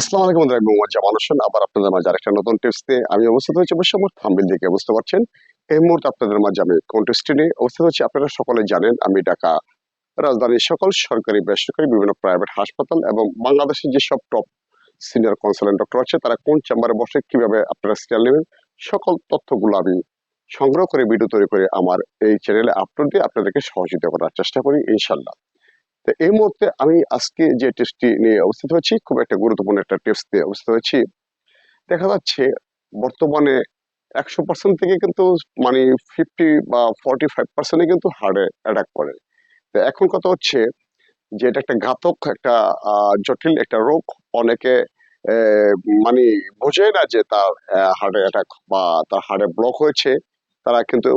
আসসালামু আলাইকুম বন্ধুরা, আমি মোহাম্মদ হোসেন। আবার আপনাদের মাঝে আরেকটা নতুন আমি অবস্থিত হয়েছি আমার থাম্বিল বুঝতে পারছেন? এই মুহূর্তে আপনাদের মাঝে আমি কোন অবস্থিত হচ্ছি আপনারা সকলে জানেন, আমি ঢাকা রাজধানীর সকল সরকারি, বেসরকারি, বিভিন্ন প্রাইভেট হাসপাতাল এবং বাংলাদেশের যেসব টপ সিনিয়র কনসালটেন্ট ডক্টর আছে, তারা কোন চেম্বারে বসে, কীভাবে আপনারা সিরিয়াল নেবেন, সকল তথ্যগুলো আমি সংগ্রহ করে ভিডিও তৈরি করে আমার এই চ্যানেলে আপলোড দিয়ে আপনাদেরকে সহযোগিতা করার চেষ্টা করি ইনশাল্লাহ তো এই মুহূর্তে আমি আজকে যে টেস্টটি নিয়ে অবস্থিত হয়েছি, খুব একটা গুরুত্বপূর্ণ একটা টেস্ট দিয়ে অবস্থিত হয়েছি। দেখা যাচ্ছে বর্তমানে একশো পার্সেন্ট থেকে কিন্তু মানে ফিফটি বা ফর্টি ফাইভ পার্সেন্টে কিন্তু হার্টে অ্যাটাক করে। তো এখন কথা হচ্ছে যে এটা একটা ঘাতক, একটা জটিল, একটা রোগ। অনেকে মানে বোঝে না যে তার হার্টে অ্যাটাক বা তার হার্টে ব্লক হয়েছে, তারা কিন্তু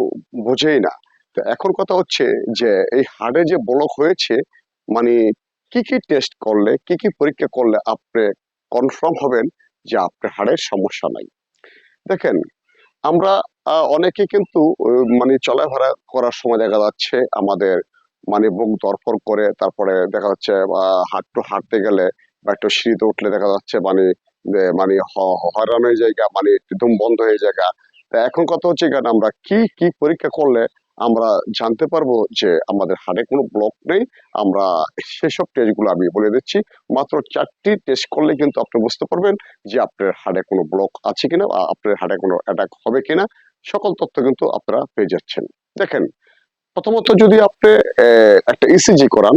বোঝেই না। তো এখন কথা হচ্ছে যে এই হার্টে যে ব্লক হয়েছে মানে কি কি টেস্ট করলে কি কি পরীক্ষা করলে আপনি কনফার্ম হবেন যে আপনার হাড়ের সমস্যা নাই? দেখেন আমরা অনেকে কিন্তু মানে চলাফেরা করার সময় দেখা যাচ্ছে আমাদের মানে বুক দরপর করে তারপরে দেখা যাচ্ছে আহ, হাঁটু হাঁটতে গেলে বা একটু সিঁড়িতে উঠলে দেখা যাচ্ছে মানে মানে হয়রান হয়ে জায়গা মানে একটু একদম বন্ধ হয়ে জায়গা। তা এখন কথা হচ্ছে কেন আমরা কি কি পরীক্ষা করলে আমরা জানতে পারব যে আমাদের হাড়ে কোনো ব্লক নেই। আমরা সেসব টেস্টগুলো আমি বলে দিচ্ছি। মাত্র চারটি টেস্ট করলে কিন্তু আপনি বুঝতে পারবেন যে আপনার হাড়ে কোনো ব্লক আছে কিনা বা আপনার হাড়ে কোনো অ্যাটাক হবে কিনা। সকল তথ্য কিন্তু আপনারা পেয়ে যাচ্ছেন। দেখেন, প্রথমত যদি আপনি একটা ইসিজি করান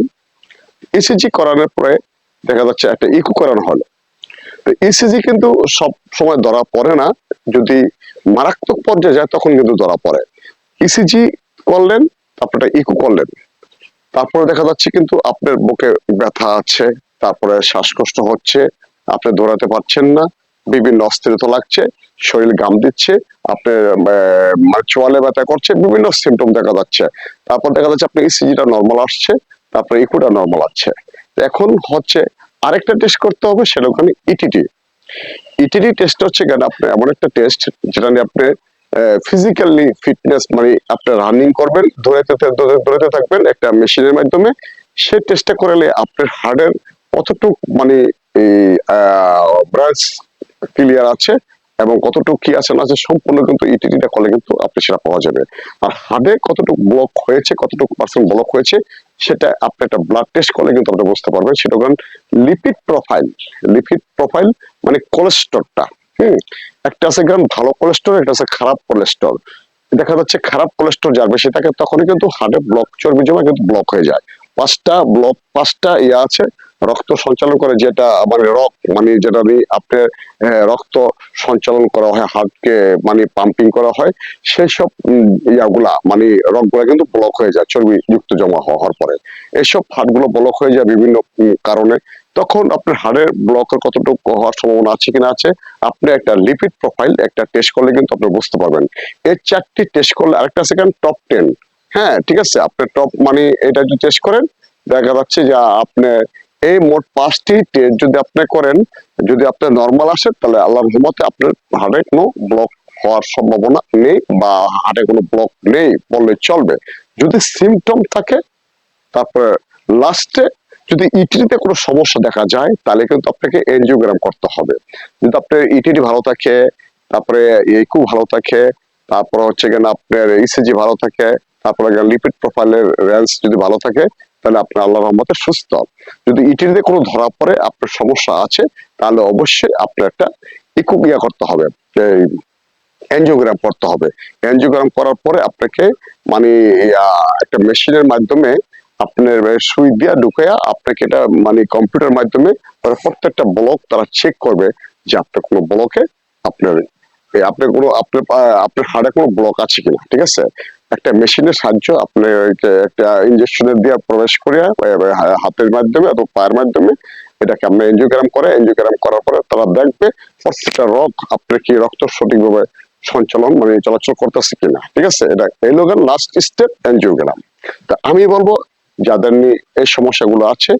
ইসিজি করানোর পরে দেখা যাচ্ছে একটা ইকো করানো হলো। ইসিজি কিন্তু সব সময় ধরা পড়ে না। যদি মারাত্মক পর্যায়ে যায় তখন কিন্তু ধরা পড়ে। ইসিজি করলেন, তারপরে ইকো করলেন। তারপরে দেখা যাচ্ছে কিন্তু আপনার বুকে ব্যথা আছে, তারপরে শ্বাসকষ্ট হচ্ছে, আপনি দৌড়াতে পারছেন না, বিভিন্ন অস্থিরতা লাগছে, শরীর গাম দিচ্ছে আপনার মানে চোয়ালে ব্যথা করছে, বিভিন্ন সিমটম দেখা যাচ্ছে। তারপর দেখা যাচ্ছে আপনার ইসিজিটা নর্মাল আসছে, তারপরে ইকুটা নর্মাল আসছে এখন হচ্ছে আরেকটা টেস্ট করতে হবে, সেটা ওখানে ইটিটি ইটিটি টেস্ট হচ্ছে কেন আপনার এমন একটা টেস্ট যেটা নিয়ে আপনি ফিজিক্যালি ফিটনেস মানে আপনি রানিং করবেন দৌড়াতে দৌড়াতে থাকবেন একটা মেশিনের মাধ্যমে। সে টেস্টটা করলে আপনার হার্টের কতটুক মানে ব্রাঞ্চ ক্লিয়ার আছে এবং কতটুকু কি আছে না আছে সম্পূর্ণ কিন্তু ইটিটিটা করলে কিন্তু আপনি সেটা পাওয়া যাবে। আর হার্টে কতটুকু ব্লক হয়েছে, কতটুকু পার্সেন্ট ব্লক হয়েছে, সেটা আপনি একটা ব্লাড টেস্ট করলে কিন্তু আপনি বুঝতে পারবেন। সেটা কারণ লিপিড প্রোফাইল লিপিড প্রোফাইল মানে কোলেস্টরটা হুম? একটা আছে কারণ ভালো কোলেস্ট্রল একটা আছে খারাপ কোলেস্ট্রল দেখা যাচ্ছে খারাপ কোলেস্ট্রল যার বেশি থাকে তখনই কিন্তু হার্টে ব্লক চর্বি জমা কিন্তু ব্লক হয়ে যায়। পাঁচটা ব্লক পাঁচটা ইয়ে আছে রক্ত সঞ্চালন করে যেটা মানে রক্ত মানে যেটা নিয়ে আপনার রক্ত সঞ্চালন করা হয়, হার্টকে মানে পাম্পিং করা হয় সেই সব ইয়াগুলা মানে রক্তগুলা কিন্তু ব্লক হয়ে যায় চর্বি যুক্ত জমা হওয়ার পরে। এইসব হার্টগুলো ব্লক হয়ে যায় বিভিন্ন কারণে। তখন আপনার হাড়ের ব্লকের কতটুকু হওয়ার সম্ভাবনা আছে কিনা আছে, আপনি একটা লিপিড প্রোফাইল একটা টেস্ট করলে কিন্তু আপনি বুঝতে পারবেন। এই চারটি টেস্ট করলে আরেকটা সেকেন্ড টপ টেন হ্যাঁ ঠিক আছে? আপনি টপ মানে এটা যদি টেস্ট করেন, দেখা যাচ্ছে যে, আপনি এই মোট পাঁচটি টেস্ট যদি আপনি করেন, যদি আপনার নর্মাল আসে, তাহলে আল্লাহ রহমতে আপনার হাড়ে কোনো ব্লক হওয়ার সম্ভাবনা নেই বা হাড়ে কোনো ব্লক নেই বললে চলবে। যদি সিমটম থাকে, তারপরে লাস্টে যদি ইটিতে কোনো সমস্যা দেখা যায়, তাহলে কিন্তু আপনাকে এনজিওগ্রাম করতে হবে। যদি আপনার ইটিডি ভালো থাকে, তারপরে একু ভালো থাকে, তারপরে হচ্ছে কিনা আপনার ইসিজি ভালো থাকে, তারপরে লিপিড প্রোফাইলের রেঞ্জ যদি ভালো থাকে তাহলে আপনার আল্লাহ রহমতে সুস্থ। যদি ইটিতে কোনো ধরা পড়ে, আপনার সমস্যা আছে, তাহলে অবশ্যই আপনার একটা ইকু ইয়া করতে হবে এই এনজিওগ্রাম করতে হবে। এনজিওগ্রাম করার পরে আপনাকে মানে একটা মেশিনের মাধ্যমে আপনার সুই দিয়া ঢুকাইয়া আপনাকে এটা মানে কম্পিউটার মাধ্যমে প্রত্যেকটা ব্লক তারা চেক করবে যে আপনার কোনো ব্লকে আপনার আপনার কোনো, আপনার আপনার হাড়ে কোনো ব্লক আছে কিনা, ঠিক আছে? একটা মেশিনের সাহায্য আপনি একটা ইঞ্জেকশনের দিয়ে প্রবেশ করিয়া হাতের মাধ্যমে অথবা পায়ের মাধ্যমে এটাকে আমরা এনজিওগ্রাম করে এনজিওগ্রাম করার পরে তারা দেখবে প্রত্যেকটা রক আপনার কি রক্ত সঠিকভাবে সঞ্চালন মানে চলাচল করতেছে কিনা। ঠিক আছে? এটা এই লোকের লাস্ট স্টেপ এনজিওগ্রাম তা আমি বলব, যাদের নিয়ে এই সমস্যাগুলো আছে,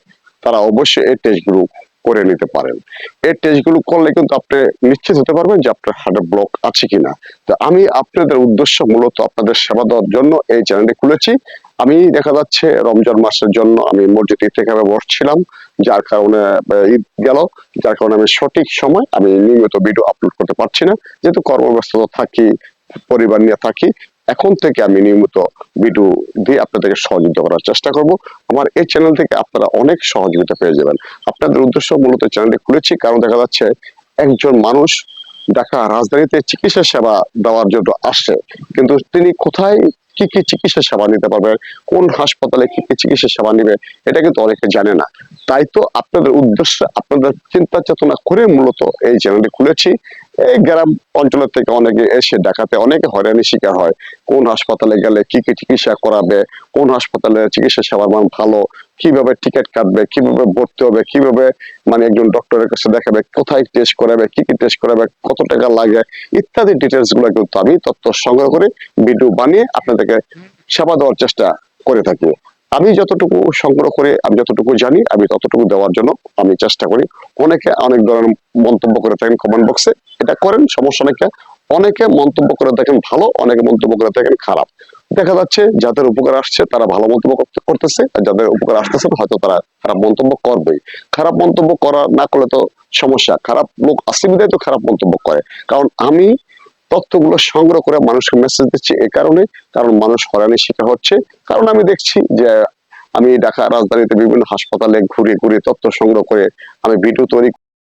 তারা অবশ্যই এই টেস্টগুলো করে নিতে পারেন। এই টেস্টগুলো করলে কিন্তু আপনি নিশ্চিত হতে পারবেন যে আপনার হার্টের ব্লক আছে কিনা। তো আমি আপনাদের উদ্দেশ্য মূলত আপনাদের সেবা দেওয়ার জন্য এই চ্যানেলটি খুলেছি। আমি দেখা যাচ্ছে রমজান মাসের জন্য আমি মসজিদ থেকে বসছিলাম, যার কারণে ঈদ গেল। যার কারণে আমি সঠিক সময় আমি নিয়মিত ভিডিও আপলোড করতে পারছি না। যেহেতু কর্মব্যস্ততা থাকি, পরিবার নিয়ে থাকি এখন থেকে আমি নিয়মিত ভিডিও দিয়ে আপনাদেরকে সহযোগিতা করার চেষ্টা করব। আমার এই চ্যানেল থেকে আপনারা অনেক সহযোগিতা পেয়ে যাবেন। আপনাদের উদ্দেশ্য মূলত চ্যানেলটি খুলেছি কারণ দেখা যাচ্ছে একজন মানুষ ঢাকা রাজধানীতে চিকিৎসা সেবা দেওয়ার জন্য আসছে। কিন্তু তিনি কোথায় কি কি চিকিৎসা সেবা নিতে পারবে, কোন হাসপাতালে কি কি চিকিৎসা সেবা নিবে, এটা কিন্তু অনেকে জানে না। তাই তো আপনাদের উদ্দেশ্যে আপনাদের চিন্তা চেতনা করে মূলত এই চ্যানেলটি খুলেছি। এই গ্রাম অঞ্চলের থেকে অনেকে এসে ডাকাতে অনেকে হয়রানি শিকার হয়। কোন হাসপাতালে গেলে কি কি চিকিৎসা করাবে, কোন হাসপাতালে চিকিৎসা সেবার মান ভালো কীভাবে টিকিট কাটবে, কীভাবে ভর্তি হবে, কীভাবে মানে একজন ডক্টরের কাছে দেখাবে, কোথায় টেস্ট করাবে, কি কি টেস্ট করাবে, কত টাকা লাগে, ইত্যাদি ডিটেলসগুলো কিন্তু আমি তথ্য সংগ্রহ করে ভিডিও বানিয়ে আপনাদেরকে সেবা দেওয়ার চেষ্টা করে থাকি। আমি যতটুকু সংগ্রহ করে, আমি যতটুকু জানি, আমি ততটুকু দেওয়ার জন্য আমি চেষ্টা করি। অনেকে অনেক ধরনের মন্তব্য করে থাকেন কমেন্ট বক্সে এটা করেন, সমস্যা নাকি অনেকে মন্তব্য করে দেখেন ভালো, অনেকে মন্তব্য করে থাকেন খারাপ। দেখা যাচ্ছে, যাদের উপকার আসছে তারা ভালো মন্তব্য করতেছে, আর যাদের উপকার আসতেছে হয়তো তারা খারাপ মন্তব্য করবেই। খারাপ মন্তব্য করা না করলে তো সমস্যা। খারাপ লোক আসে বিদায় তো খারাপ মন্তব্য করে। কারণ আমি তথ্যগুলো সংগ্রহ করে মানুষকে মেসেজ দিচ্ছি এই কারণে, কারণ মানুষ হয়রানির শিকার হচ্ছে। কারণ আমি দেখছি যে আমি ঢাকা রাজধানীতে বিভিন্ন হাসপাতালে ঘুরে ঘুরে তথ্য সংগ্রহ করে আমি ভিডিও তৈরি